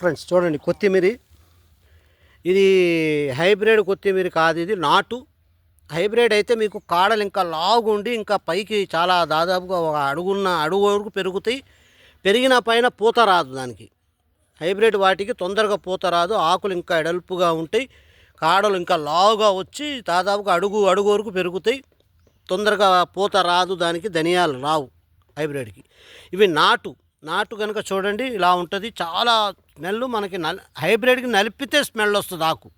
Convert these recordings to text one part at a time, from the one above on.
Friends చూడండి కొత్తిమీర. ఇది హైబ్రిడ్ కొత్తిమీర కాదు ఇది నాటు. హైబ్రిడ్ అయితే మీకు కాడలు ఇంకా లాగుండి ఇంకా పైకి చాలా దాదాపుగా ఒక అడుగున్న అడుగు వరకు పెరుగుతాయి. పెరిగిన పైన పూత రాదు దానికి. హైబ్రిడ్ వాటికి తొందరగా పూత రాదు ఆకులు ఇంకా ఎడల్పుగా ఉంటాయి. కాడలు ఇంకా లావుగా వచ్చి దాదాపుగా అడుగు అడుగు వరకు పెరుగుతాయి. తొందరగా పూత రాదు దానికి ధనియాలు రావు హైబ్రిడ్కి. ఇవి నాటు. నాటు కనుక చూడండి ఇలా ఉంటుంది. చాలా స్మెల్ మనకి నల్ హైబ్రిడ్కి నలిపితే స్మెల్ వస్తుంది ఆకు.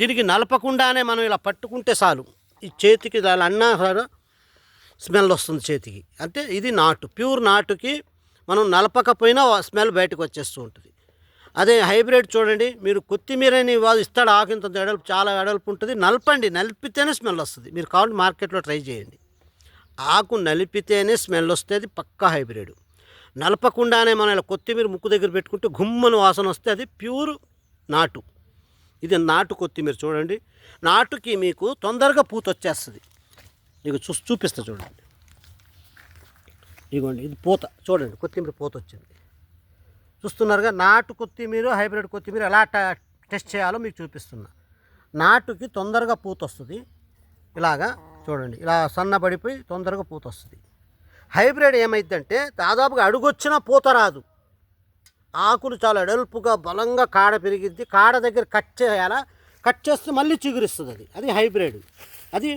దీనికి నలపకుండానే మనం ఇలా పట్టుకుంటే చాలు. ఈ చేతికి దాని అన్నా సరే స్మెల్ వస్తుంది చేతికి. అంటే ఇది నాటు ప్యూర్ నాటుకి మనం నలపకపోయినా స్మెల్ బయటకు వచ్చేస్తూ ఉంటుంది. అదే హైబ్రిడ్ చూడండి మీరు కొత్తిమీరని వాళ్ళు ఇస్తాడు ఆకు ఇంత ఎడల్పు చాలా ఎడల్పు ఉంటుంది. నలపండి నలిపితేనే స్మెల్ వస్తుంది. మీరు కావాలి మార్కెట్లో ట్రై చేయండి. ఆకు నలిపితేనే స్మెల్ వస్తుంది పక్కా హైబ్రిడ్. నలపకుండానే మనం ఇలా కొత్తిమీర ముక్కు దగ్గర పెట్టుకుంటే గుమ్మని వాసన వస్తే అది ప్యూర్ నాటు. ఇది నాటు కొత్తిమీర చూడండి. నాటుకి మీకు తొందరగా పూత వచ్చేస్తుంది. మీకు చూ చూపిస్తా చూడండి. ఇదిగోండి ఇది పూత. చూడండి కొత్తిమీర పూత వచ్చింది. చూస్తున్నారుగా నాటు కొత్తిమీర హైబ్రిడ్ కొత్తిమీర ఎలా టెస్ట్ చేయాలో మీకు చూపిస్తున్నా. నాటుకి తొందరగా పూత వస్తుంది. ఇలాగా చూడండి ఇలా సన్నబడిపోయి తొందరగా పూత వస్తుంది. హైబ్రిడ్ ఏమైందంటే దాదాపుగా అడుగొచ్చినా పూత రాదు ఆకులు చాలా ఎడల్పుగా బలంగా కాడ పెరిగిద్ది కాడ దగ్గర కట్ చేయాలా? కట్ చేస్తే మళ్ళీ చిగురిస్తుంది అది. అది హైబ్రిడ్. అది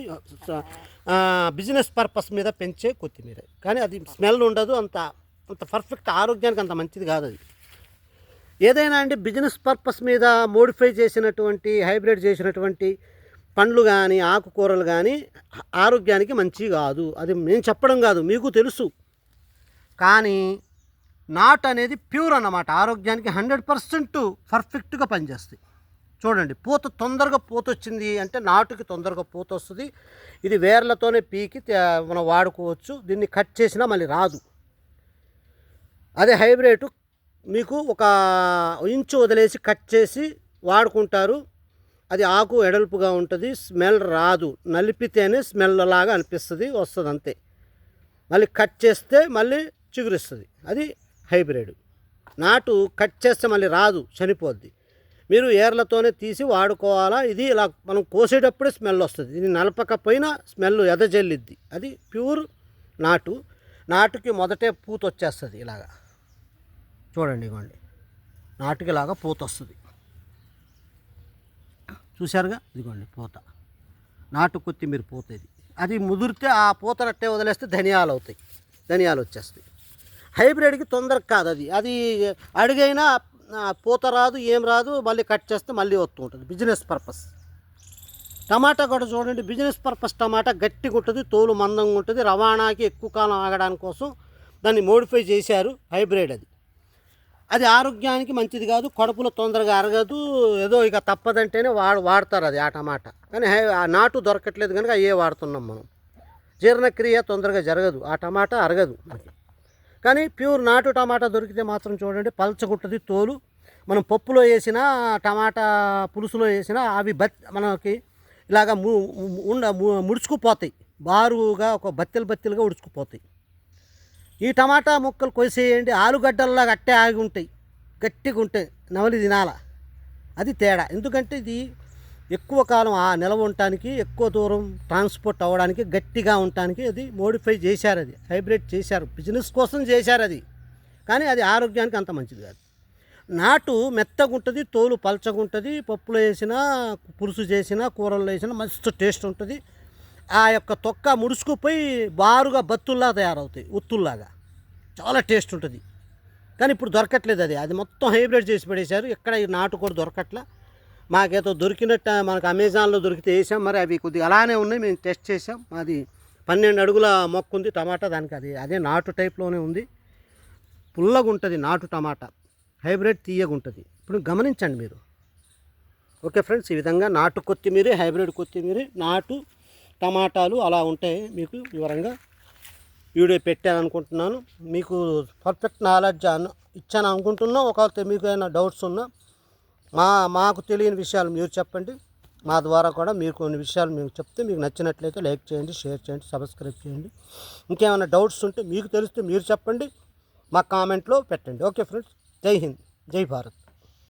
బిజినెస్ పర్పస్ మీద పెంచే కొత్తిమీర. కానీ అది స్మెల్ ఉండదు అంత అంత పర్ఫెక్ట్ ఆరోగ్యానికి అంత మంచిది కాదు అది. ఏదైనా అండి బిజినెస్ పర్పస్ మీద మోడిఫై చేసినటువంటి హైబ్రిడ్ చేసినటువంటి పండ్లు కానీ ఆకుకూరలు కానీ ఆరోగ్యానికి మంచి కాదు. అది నేను చెప్పడం కాదు మీకు తెలుసు. కానీ నాట్ అనేది ప్యూర్ అన్నమాట. ఆరోగ్యానికి హండ్రెడ్ పర్సెంట్ పర్ఫెక్ట్గా పనిచేస్తాయి చూడండి పూత తొందరగా పూత వచ్చింది అంటే నాటుకి తొందరగా పూత వస్తుంది ఇది వేర్లతోనే పీకి తే- మనం వాడుకోవచ్చు. దీన్ని కట్ చేసినా మళ్ళీ రాదు. అదే హైబ్రిడ్ మీకు ఒక ఇంచు వదిలేసి కట్ చేసి వాడుకుంటారు. అది ఆకు ఎడల్పుగా ఉంటుంది స్మెల్ రాదు. నలిపితేనే స్మెల్ లాగా అనిపిస్తుంది వస్తుంది అంతే మళ్ళీ కట్ చేస్తే మళ్ళీ చిగురిస్తుంది. అది హైబ్రిడ్. నాటు కట్ చేస్తే మళ్ళీ రాదు చనిపోద్ది. మీరు ఏర్లతోనే తీసి వాడుకోవాలా? ఇది ఇలా మనం కోసేటప్పుడే స్మెల్ వస్తుంది. ఇది నలపకపోయినా స్మెల్ ఎదజల్లిద్ది. అది ప్యూర్ నాటు. నాటుకి మొదటే పూత వచ్చేస్తుంది ఇలాగా. చూడండి ఇవ్వండి నాటుకి ఇలాగా పూత వస్తుంది చూశారుగా? ఇదిగోండి పూత. నాటు కొత్తిమీర పూత ఇది అది ముదిరితే ఆ పూతనట్టే వదిలేస్తే ధనియాలు అవుతాయి. ధనియాలు వచ్చేస్తాయి. హైబ్రిడ్కి తొందరగా కాదు అది. అది అడిగైనా పూత రాదు ఏం రాదు మళ్ళీ కట్ చేస్తే మళ్ళీ వస్తూ ఉంటుంది. Business purpose. టమాటా కూడా చూడండి బిజినెస్ పర్పస్ టమాటా గట్టిగా ఉంటుంది తోలు మందంగా ఉంటుంది. రవాణాకి ఎక్కువ కాలం ఆగడానికి కోసం దాన్ని మోడిఫై చేశారు హైబ్రిడ్ అది. అది ఆరోగ్యానికి మంచిది కాదు కడుపులో తొందరగా అరగదు ఏదో ఇక తప్పదంటేనే వాడు వాడతారు అది ఆ టమాటా కానీ హై ఆ నాటు దొరకట్లేదు కనుక అయ్యే వాడుతున్నాం మనం. జీర్ణక్రియ తొందరగా జరగదు ఆ టమాటా అరగదు మనకి. కానీ ప్యూర్ నాటు టమాటా దొరికితే మాత్రం చూడండి పల్చగుంటుంది తోలు. మనం పప్పులో వేసిన టమాటా పులుసులో వేసిన అవి బత్ మనకి ఇలాగ ము ఉండ ముడుచుకుపోతాయి. బారుగా ఒక బత్తెలు బత్తెలుగా ఉడుచుకుపోతాయి. ఈ టమాటా ముక్కలు కోసేయండి ఆలుగడ్డల్లో అట్టే ఆగి ఉంటాయి గట్టిగా ఉంటాయి నవలి తినాల అది తేడా. ఎందుకంటే ఇది ఎక్కువ కాలం ఆ నిలవ ఉండటానికి ఎక్కువ దూరం ట్రాన్స్పోర్ట్ అవ్వడానికి గట్టిగా ఉండటానికి అది మోడిఫై చేశారు అది హైబ్రిడ్ చేశారు బిజినెస్ కోసం చేశారు అది. కానీ అది ఆరోగ్యానికి అంత మంచిది కాదు. నాటు మెత్తగా ఉంటుంది తోలు పలచగుంటుంది పప్పులో వేసినా పులుసు చేసినా కూరల్లో వేసినా మస్తు టేస్ట్ ఉంటుంది. ఆ యొక్క తొక్క ముడుచుకుపోయి బారుగా బత్తుల్లా తయారవుతాయి ఉత్తుల్లాగా. చాలా టేస్ట్ ఉంటుంది. కానీ ఇప్పుడు దొరకట్లేదు అది. అది మొత్తం హైబ్రిడ్ చేసి పడేశారు. ఎక్కడ ఈ నాటు కూడా దొరకట్లా? మాకేదో దొరికినట్టు మనకు అమెజాన్లో దొరికితే వేసాం. మరి అవి కొద్దిగా అలానే ఉన్నాయి. మేము టెస్ట్ చేసాం అది పన్నెండు అడుగుల మొక్క ఉంది టమాటా. దానికి అది అదే నాటు టైప్లోనే ఉంది. పుల్లగా ఉంటుంది నాటు టమాటా. హైబ్రిడ్ తీయగా ఉంటుంది. ఇప్పుడు గమనించండి మీరు. ఓకే ఫ్రెండ్స్ ఈ విధంగా నాటు కొత్తిమీర హైబ్రిడ్ కొత్తిమీర నాటు టమాటాలు అలా ఉంటాయి మీకు వివరంగా వీడియో పెట్టాను అనుకుంటున్నాను మీకు పర్ఫెక్ట్ నాలెడ్జ్ అను ఇచ్చాను అనుకుంటున్నా. ఒకవేళ మీకు ఏమైనా డౌట్స్ ఉన్నా మా మాకు తెలియని విషయాలు మీరు చెప్పండి. మా ద్వారా కూడా మీరు కొన్ని విషయాలు మేము చెప్తే మీకు నచ్చినట్లయితే లైక్ చేయండి షేర్ చేయండి సబ్స్క్రైబ్ చేయండి. ఇంకేమైనా డౌట్స్ ఉంటే మీకు తెలిస్తే మీరు చెప్పండి. మా కామెంట్లో పెట్టండి. ఓకే ఫ్రెండ్స్ జై హింద్ జై భారత్.